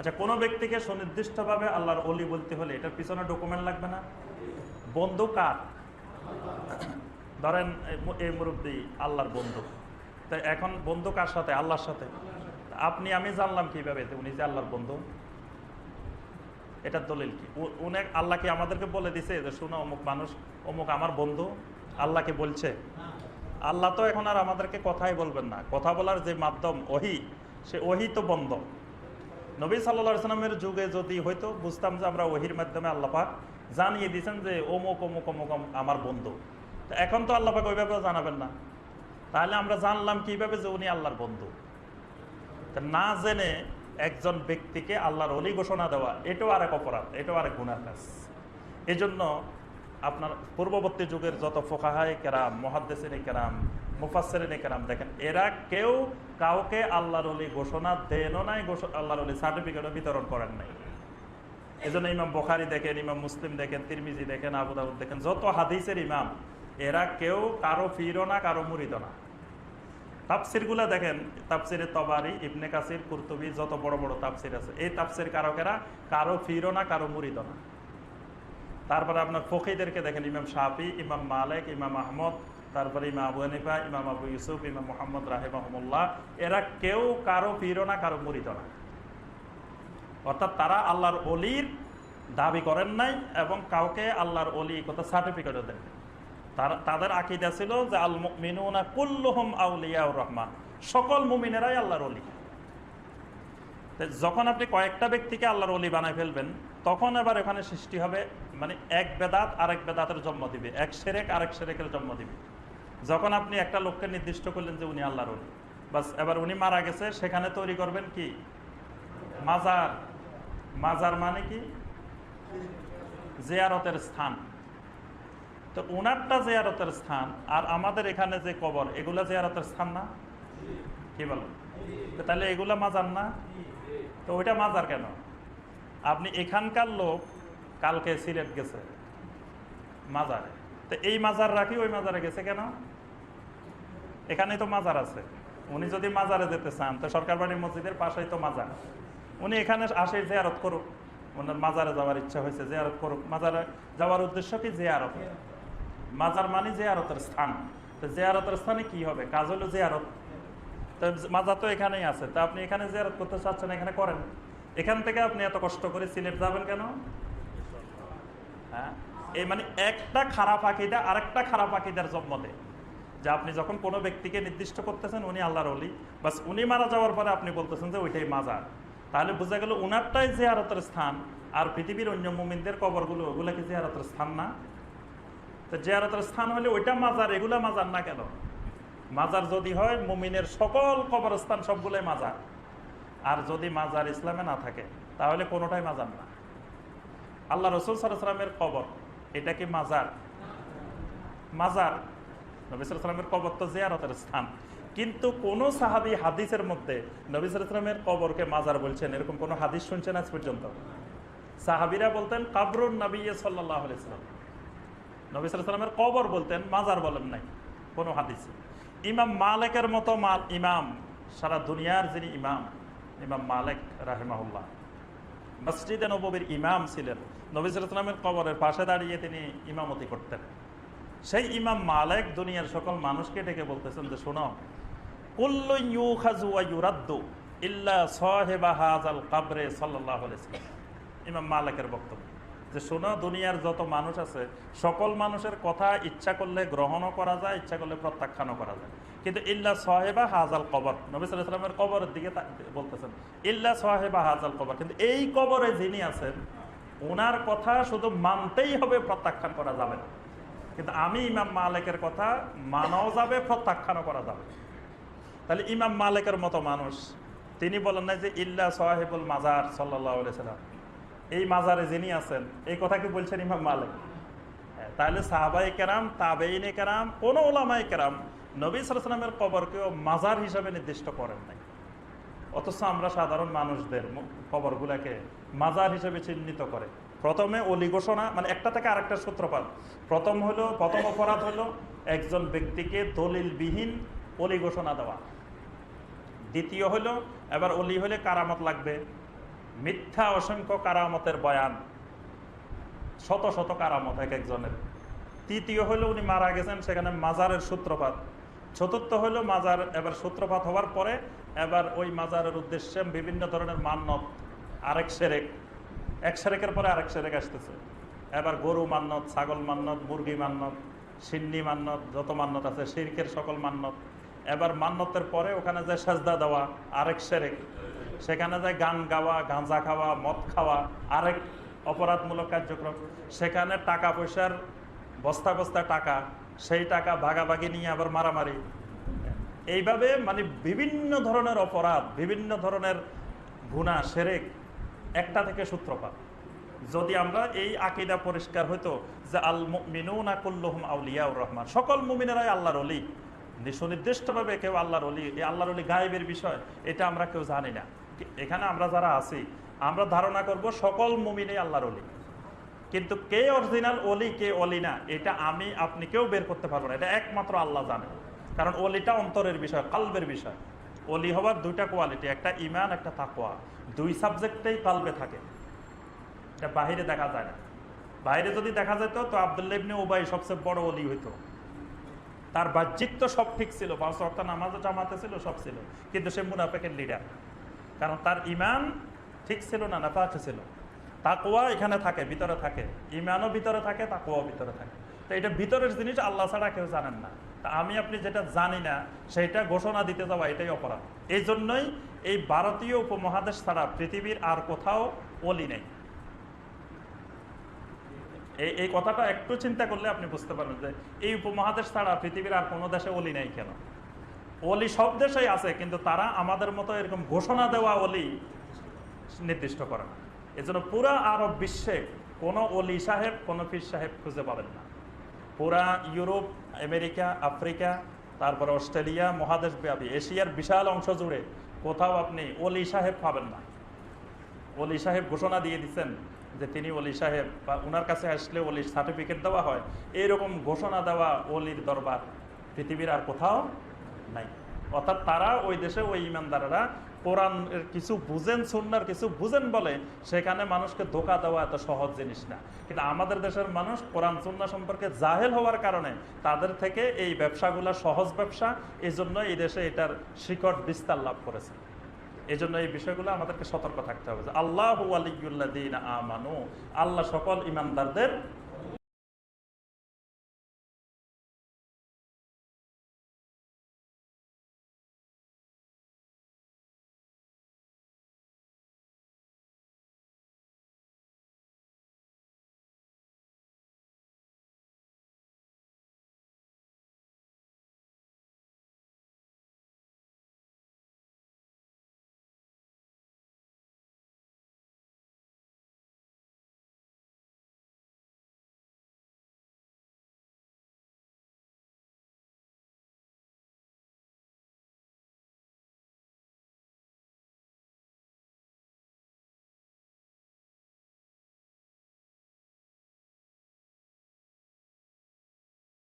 আচ্ছা কোনো ব্যক্তিকে সুনির্দিষ্টভাবে আল্লাহর অলি বলতে হলে এটার পিছনে ডকুমেন্ট লাগবে না? বন্ধু কার? ধরেন এই মুরব্বী আল্লাহর বন্ধু তো এখন বন্ধু কার সাথে? আল্লাহর সাথে। আপনি, আমি জানলাম কীভাবে উনি যে আল্লাহর বন্ধু এটার দলিল কি? উ- উনি আল্লাহ কি আমাদেরকে বলে দিছে যে, শুনো, অমুক মানুষ, অমুক আমার বন্ধু আল্লাহকে বলছে? আল্লাহ তো এখন আর আমাদেরকে কথাই বলবেন না। কথা বলার যে মাধ্যম, ওহি, সে ওহি তো বন্ধ। নবী সাল্লা সাল্লামের যুগে যদি হয়তো বুঝতাম যে আমরা ওহির মাধ্যমে আল্লাপাক জানিয়ে দিয়েছেন যে অমুক অমুক অমুক আমার বন্ধু। তো এখন তো আল্লাপাক ওইভাবে জানাবেন না। তাহলে আমরা জানলাম কীভাবে যে উনি আল্লাহর বন্ধু। তা না জেনে একজন ব্যক্তিকে আল্লাহর অলি ঘোষণা দেওয়া, এটাও আরেক অপরাধ, এটাও আরেক গুণার কাজ এই জন্য আপনার পূর্ববর্তী যুগের যত ফোকাহায় কেরাম, মহাদ্দেসিনে কেরাম মুফাসেরিনে কেরাম দেখেন, এরা কেউ কাউকে আল্লাহর অলি ঘোষণা দেনও নাই আল্লাহর অলি সার্টিফিকেটও বিতরণ করেন নাই। এই জন্য ইমাম বখারি দেখেন, ইমাম মুসলিম দেখেন, তিরমিজি দেখেন, আবু দাউদ দেখেন, যত হাদিসের ইমাম, এরা কেউ কারও ফিরো না, কারও মুরিদ না। তাপসিরগুলা দেখেন তাপসিরে তবারি, ইবনে কাসির, কুরতুবি, যত বড় বড় তাপসির আছে, এই তাপসির কারকেরা কারও ফিরো না, কারও মুরিদ না। তারপরে আপনার ফকিদেরকে দেখেন, ইমাম শাফি, ইমাম মালেক, ইমাম আহমদ, তারপরে ইমাম আবু হানিফা, ইমাম আবু ইউসুফ, ইমাম মোহাম্মদ রাহেমাহমুল্লাহ। এরা কেউ কারও ফিরো না, কারও মুরিদ না। অর্থাৎ তারা আল্লাহর অলির দাবি করেন নাই এবং কাউকে আল্লাহর অলি কথা সার্টিফিকেটও দেন তাদের আকিদা ছিল যে আল মিনুনা কুল্লুহম আউলিয়াউর রহমান। সকল মুমিনেরাই আল্লাহর অলি যখন আপনি কয়েকটা ব্যক্তিকে আল্লাহর অলি বানায় ফেলবেন, তখন আবার এখানে সৃষ্টি হবে মানে এক বেদাত আরেক বেদাতের জন্ম দিবে। এক সেরেক আরেক সেরেকের জন্ম দিবে। যখন আপনি একটা লোককে নির্দিষ্ট করলেন যে উনি আল্লাহর অলি, বাস এবার উনি মারা গেছে, সেখানে তৈরি করবেন কি? মাজার। মাজার মানে কি? জিয়ারতের স্থান। তো ওনারটা জিয়ারতের স্থান আর আমাদের এখানে যে কবর, এগুলা জিয়ারতের স্থান না? কি বলো তাহলে এগুলা মাজার না? তো ওইটা মাজার কেন? আপনি এখানকার লোক কালকে সিলেট গেছে। মাজারে। তো এই মাজার রাখি, ওই মাজারে গেছে কেন? এখানেই তো মাজার আছে। উনি যদি মাজারে যেতে চান, তো সরকার বাড়ির মসজিদের পাশেই তো মাজার। উনি এখানে আসে জিয়ারত করুক। ওনার মাজারে যাওয়ার ইচ্ছা হয়েছে, জিয়ারত করুক। মাজারে যাওয়ার উদ্দেশ্য কি জিয়ারত? মাজার মানে জিয়ারতের স্থান। তো জিয়ারতের স্থানে কি হবে? কাজ হলো জিয়ারত। তো মাজার তো এখানেই আছে। তা আপনি এখানে জিয়ারত করতে চাচ্ছেন, এখানে করেন। এখান থেকে আপনি এত কষ্ট করে সিলেট যাবেন কেন? এই মানে একটা খারাপ আকিদা আরেকটা খারাপ আকিদার জন্ম দেয় যে আপনি যখন কোনো ব্যক্তিকে নির্দিষ্ট করতেছেন, উনি আল্লাহর অলি বাস উনি মারা যাওয়ার পরে আপনি বলতেছেন যে ওইটাই মাজার। তাহলে বোঝা গেল উনারটাই জিয়ারতের স্থান, আর পৃথিবীর অন্য মুমিনদের কবরগুলো ওগুলা কি জিয়ারতের স্থান না। তো জিয়ারতের স্থান হলে ওইটা মাজার, এগুলা মাজার না কেন? মাজার যদি হয়, মুমিনের সকল কবরস্থান সবগুলোই মাজার। আর যদি মাজার ইসলামে না থাকে, তাহলে কোনোটাই মাজার না। আল্লাহ রসুল সাল্লামের কবর, এটা কি মাজার? মাজার। নবী সালামের কবর তো জিয়ারতের স্থান। কিন্তু কোন সাহাবি হাদিসের মধ্যে নবী সালামের কবরকে মাজার বলছেন, এরকম কোনো হাদিস শুনছেন আজ পর্যন্ত? সাহাবিরা বলতেন, কাবরুন নবী সাল্লাহ ইসলাম নবী সালামের কবর বলতেন, মাজার বলেন নাই, কোনো হাদিস। ইমাম মালেকের মতো মাল, ইমাম, সারা দুনিয়ার যিনি ইমাম ইমাম মালেক রাহেমাহুল্লাহ। মসজিদে নবীর ইমাম ছিলেন। নবী সালামের কবরের পাশে দাঁড়িয়ে তিনি ইমামতি করতেন। সেই ইমাম মালেক দুনিয়ার সকল মানুষকে ডেকে বলতেছেন যে, শোনো হাজাল কাবরে ইমাম মালেকের বক্তব্য। যে, শোনো, দুনিয়ার যত মানুষ আছে, সকল মানুষের কথা ইচ্ছা করলে গ্রহণও করা যায়, ইচ্ছা করলে প্রত্যাখ্যানও করা যায়। কিন্তু ইল্লা সাহেবা হাজাল কবর। নবী সাল্লামের কবরের দিকে বলতেছেন ইল্লা সাহেবা হাজাল কবর। কিন্তু এই কবরে যিনি আছেন ওনার কথা শুধু মানতেই হবে প্রত্যাখ্যান করা যাবে না। কিন্তু আমি ইমাম মালিকের কথা মানাও যাবে প্রত্যাখ্যানও করা যাবে। তাহলে ইমাম মালিকের মতো মানুষ তিনি বলেন না যে ইল্লা সাহেবুল মাজার সাল্লাহ সাল্লাম এই মাজারে যিনি আছেন এই কথা কি বলছেন ইমাম মালিক? হ্যাঁ, তাহলে সাহাবাই কেরাম তাবেইনে কেরাম কোন ওলামাই কেরাম নবী সালামের কবরকেও মাজার হিসাবে নির্দিষ্ট করেন নাই। অথচ আমরা সাধারণ মানুষদের কবরগুলাকে মাজার হিসেবে চিহ্নিত করে। প্রথমে অলি ঘোষণা মানে একটা থেকে আরেকটা সূত্রপাত। প্রথম হলো, প্রথম অপরাধ হলো একজন ব্যক্তিকে দলিলবিহীন অলি ঘোষণা দেওয়া। দ্বিতীয় হলো, এবার অলি হলে কারামত লাগবে। মিথ্যা, অসংখ্য কারামতের বয়ান। শত শত কারামত এক একজনের। তৃতীয় হলো, উনি মারা গেছেন, সেখানে মাজারের সূত্রপাত। চতুর্থ হলো মাজার, এবার সূত্রপাত হওয়ার পরে এবার ওই মাজারের উদ্দেশ্যে বিভিন্ন ধরনের মান্নত আরেক সেরেক, এক সেরেকের পরে আরেক সেরেক আসতেছে। এবার গরু মান্নত ছাগল মান্নত মুরগি মান্নত সিন্নি মান্নত যত মান্নত আছে, শিরকের সকল মান্নত এবার মান্নতের পরে ওখানে যায় সাজদা দেওয়া, আরেক সেরেক। সেখানে যায় গান গাওয়া, গাঁজা খাওয়া, মদ খাওয়া, আরেক অপরাধমূলক কার্যক্রম। সেখানে টাকা পয়সার বস্তা বস্তা টাকা সেই টাকা ভাগাভাগি নিয়ে আবার মারামারি। এইভাবে মানে বিভিন্ন ধরনের অপরাধ, বিভিন্ন ধরনের গুণা, সেরেক একটা থেকে সূত্রপাত। যদি আমরা এই আকিদা পরিষ্কার হইতো যে আল মিনুনা কুল্লুহুম আউলিয়াউর রহমান, সকল মুমিনেরাই আল্লাহর অলি। সুনির্দিষ্টভাবে কেউ আল্লাহর অলি, এই আল্লাহর অলি গায়েবের বিষয়, এটা আমরা কেউ জানি না। এখানে আমরা যারা আছি, আমরা ধারণা করব সকল মুমিনে আল্লাহর অলি। কিন্তু কে অরিজিনাল, অলি কে অলি না, এটা আমি আপনি কেউ বের করতে পারব না। এটা একমাত্র আল্লাহ জানে। কারণ অলিটা অন্তরের বিষয়, কালবের বিষয়। অলি হবার দুইটা কোয়ালিটি একটা ইমান একটা তাকোয়া দুই সাবজেক্টেই কালবে থাকে। এটা বাহিরে দেখা যায় না। বাইরে যদি দেখা যেত, তো আবদুল্লাহ ইবনে ওবাই সবচেয়ে বড় অলি হইতো। তার বাহ্যিক তো সব ঠিক ছিল, পাঁচ রক্ত নামাজও জামাতে ছিল, সব ছিল। কিন্তু সে মুনাফেকের লিডার কারণ তার ইমান ঠিক ছিল না না পাখে ছিল। তাকুয়া এখানে থাকে, ভিতরে থাকে। ইমানও ভিতরে থাকে তাকুয়াও ভিতরে থাকে। তো এটা ভিতরের জিনিস আল্লাহ ছাড়া কেউ জানেন না। তা আমি আপনি যেটা জানি না সেটা ঘোষণা দিতে যাওয়া এটাই অপরাধ। এই জন্যই এই ভারতীয় উপমহাদেশ ছাড়া পৃথিবীর আর কোথাও অলি নেই। এই এই কথাটা একটু চিন্তা করলে আপনি বুঝতে পারবেন যে এই উপমহাদেশ ছাড়া পৃথিবীর আর কোনো দেশে অলি নেই কেন? অলি সব দেশেই আছে, কিন্তু তারা আমাদের মতো এরকম ঘোষণা দেওয়া অলি নির্দিষ্ট করে না। এজন্য পুরা আরব বিশ্বে কোনো অলি সাহেব, কোনো পীর সাহেব খুঁজে পাবেন না। পুরা ইউরোপ, আমেরিকা, আফ্রিকা, তারপরে অস্ট্রেলিয়া, মহাদেশ ব্যাপী এশিয়ার বিশাল অংশ জুড়ে কোথাও আপনি অলি সাহেব পাবেন না। অলি সাহেব ঘোষণা দিয়ে দিচ্ছেন যে তিনি অলি সাহেব বা ওনার কাছে আসলে অলির সার্টিফিকেট দেওয়া হয়। এইরকম ঘোষণা দেওয়া অলির দরবার পৃথিবীর আর কোথাও নাই। অর্থাৎ তারা ওই দেশে ওই ইমানদারেরা কোরআন কিছু বুঝেন সুন্নার কিছু বুঝেন বলে, সেখানে মানুষকে ধোকা দেওয়া এত সহজ জিনিস না। কিন্তু আমাদের দেশের মানুষ কোরআন সুন্না সম্পর্কে জাহেল হওয়ার কারণে তাদের থেকে এই ব্যবসাগুলা সহজ ব্যবসা এই জন্য এই দেশে এটার শিকড় বিস্তার লাভ করেছে। এই জন্য এই বিষয়গুলো আমাদেরকে সতর্ক থাকতে হবে আল্লাহ আলিউল্লাহ আমানু, আল্লাহ সকল ইমানদারদের